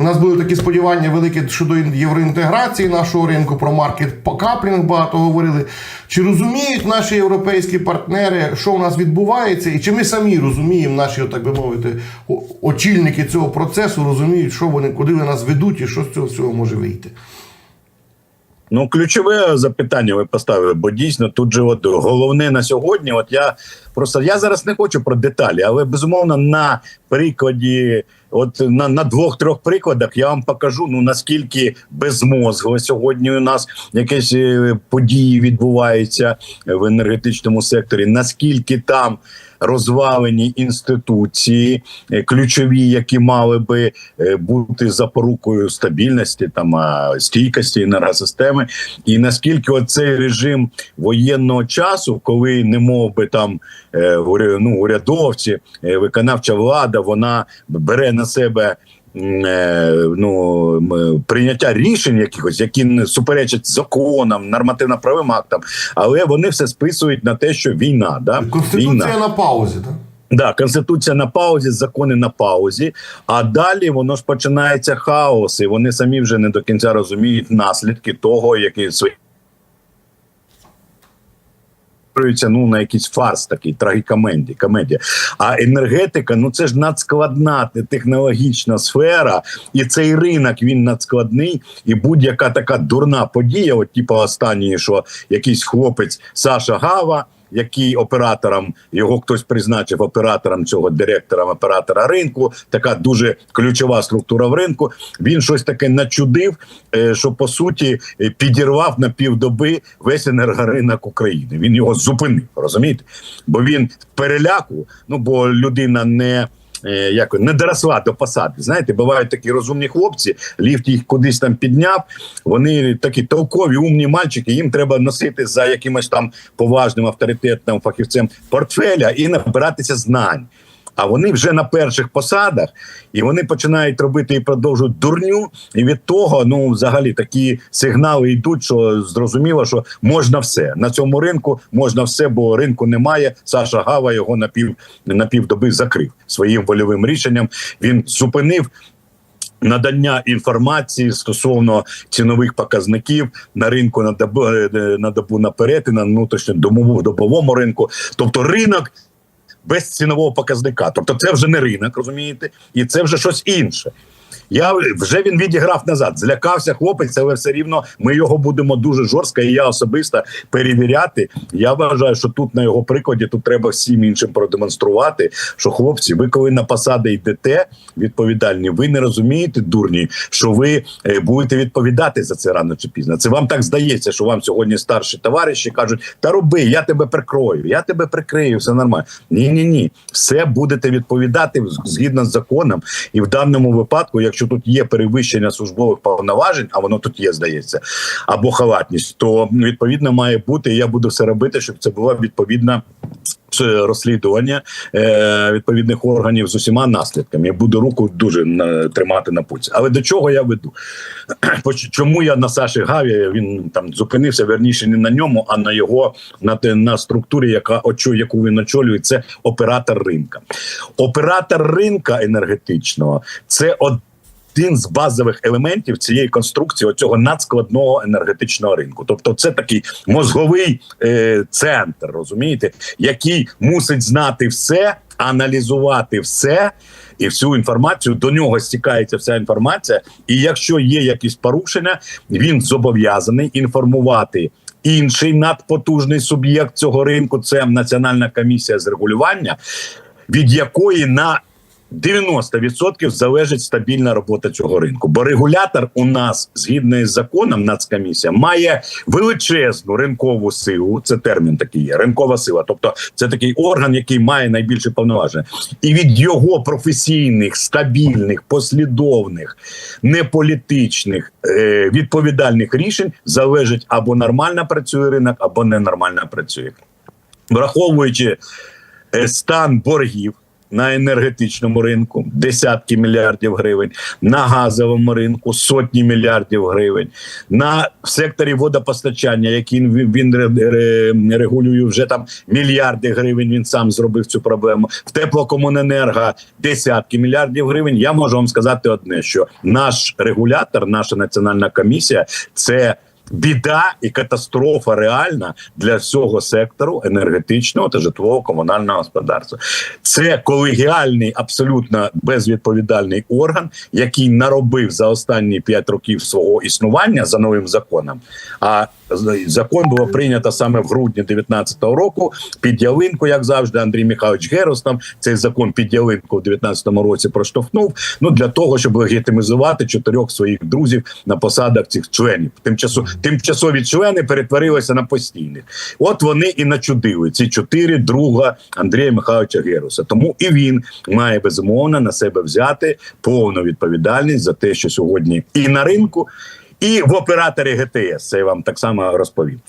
У нас були такі сподівання великі щодо євроінтеграції нашого ринку, про маркет каплінг багато говорили. Чи розуміють наші європейські партнери, що у нас відбувається, і чи ми самі розуміємо, наші, так би мовити, очільники цього процесу розуміють, що вони, куди вони нас ведуть і що з цього всього може вийти? Ну, ключове запитання ви поставили, бо дійсно тут же от головне на сьогодні. От я просто я зараз не хочу про деталі, але безумовно на прикладі, от на, на двох-трьох прикладах я вам покажу ну наскільки безмозгло сьогодні у нас якісь е, події відбуваються в енергетичному секторі, наскільки там розвалені інституції, е, ключові, які мали би е, бути запорукою стабільності там стійкості енергосистеми, і наскільки оцей режим воєнного часу, коли не мов би там е, ну, урядовці, виконавча влада, вона бере на себе. Е, Ну прийняття рішень якихось, які не суперечать законам, нормативно-правовим актам, але вони все списують на те, що війна, да Конституція війна. на паузі, так? Да, конституція на паузі, закони на паузі. А далі воно ж починається хаос, і вони самі вже не до кінця розуміють наслідки того, які свої. Ну, на якийсь фарс такий трагікомедія. комедія. А енергетика ну це ж надскладна технологічна сфера, і цей ринок він надскладний. І будь-яка така дурна подія, от типу останньої, що якийсь хлопець Саша Гава, який оператором його хтось призначив оператором цього директора оператора ринку. Така дуже ключова структура в ринку. Він щось таке начудив, е, що по суті е, підірвав на півдоби весь енергоринок України. Він його зупинив, розумієте? Бо він переляку, ну бо людина не. Е, Як не доросла до посади. Знаєте, бувають такі розумні хлопці, ліфт їх кудись там підняв. Вони такі толкові, умні мальчики. Їм треба носити за якимось там поважним авторитетним фахівцем портфеля і набиратися знань. А вони вже на перших посадах, і вони починають робити і продовжують дурню. І від того, ну взагалі, такі сигнали йдуть, що зрозуміло, що можна все на цьому ринку, можна все, бо ринку немає. Саша Гава його на пів на півдоби закрив своїм вольовим рішенням. Він зупинив. Надання інформації стосовно цінових показників на ринку на добу, е, на добу наперед і на внутрішньодомовому добовому ринку, тобто ринок без цінового показника. Тобто, це вже не ринок, розумієте, і це вже щось інше. Я вже він відіграв назад. Злякався хлопець, але все рівно ми його будемо дуже жорстко, і я особисто перевіряти. Я вважаю, що тут на його прикладі тут треба всім іншим продемонструвати. Що хлопці, ви коли на посади йдете відповідальні, ви не розумієте, дурні, що ви е, будете відповідати за це рано чи пізно. Це вам так здається, що вам сьогодні старші товариші кажуть: та роби, я тебе прикрою, я тебе прикрию, все нормально. Ні, ні, ні, все будете відповідати згідно з законом, і в даному випадку, якщо тут є перевищення службових повноважень, а воно тут є, здається, або халатність, то відповідно має бути. і Я буду все робити, щоб це було відповідно. е, Розслідування е, відповідних органів з усіма наслідками. Я буду руку дуже на, тримати на пульсі. Але до чого я веду? Чому я на Саші Гаві він там зупинився? Верніше не на ньому, а на його на, на структурі, яка очу, яку він очолює, це оператор ринка. Оператор ринка енергетичного це один з базових елементів цієї конструкції оцього надскладного енергетичного ринку. Тобто, це такий мозговий е, центр, розумієте, який мусить знати все, аналізувати все. І всю інформацію до нього стікається вся інформація. І якщо є якісь порушення, він зобов'язаний інформувати інший надпотужний суб'єкт цього ринку. Це Національна комісія з регулювання, від якої на 90% залежить стабільна робота цього ринку. Бо регулятор у нас, згідно із законом, Нацкомісія має величезну ринкову силу. Це термін такий є ринкова сила. Тобто, це такий орган, який має найбільше повноваження, і від його професійних, стабільних, послідовних, неполітичних е, відповідальних рішень залежить або нормально працює ринок, або ненормально працює, враховуючи е, стан боргів на енергетичному ринку десятки мільярдів гривень, на газовому ринку сотні мільярдів гривень, на секторі водопостачання, який він, він ре- ре- регулює вже там мільярди гривень. Він сам зробив цю проблему. В теплокомуненерго десятки мільярдів гривень. Я можу вам сказати одне: що наш регулятор, наша національна комісія, це. Біда і катастрофа реальна для всього сектору енергетичного та житлово комунального господарства. Це колегіальний, абсолютно безвідповідальний орган, який наробив за останні п'ять років свого існування за новим законом. А закон було прийнято саме в грудні 19-го року. Під ялинку, як завжди, Андрій Михайлович Герос там цей закон під ялинку в 19-му році проштовхнув. Ну для того, щоб легітимізувати чотирьох своїх друзів на посадах цих членів. Тимчасо тимчасові члени перетворилися на постійних. От вони і начудили ці чотири друга Андрія Михайловича Геруса. Тому і він має безумовно на себе взяти повну відповідальність за те, що сьогодні і на ринку, і в операторі ГТС. Це я вам так само розповім.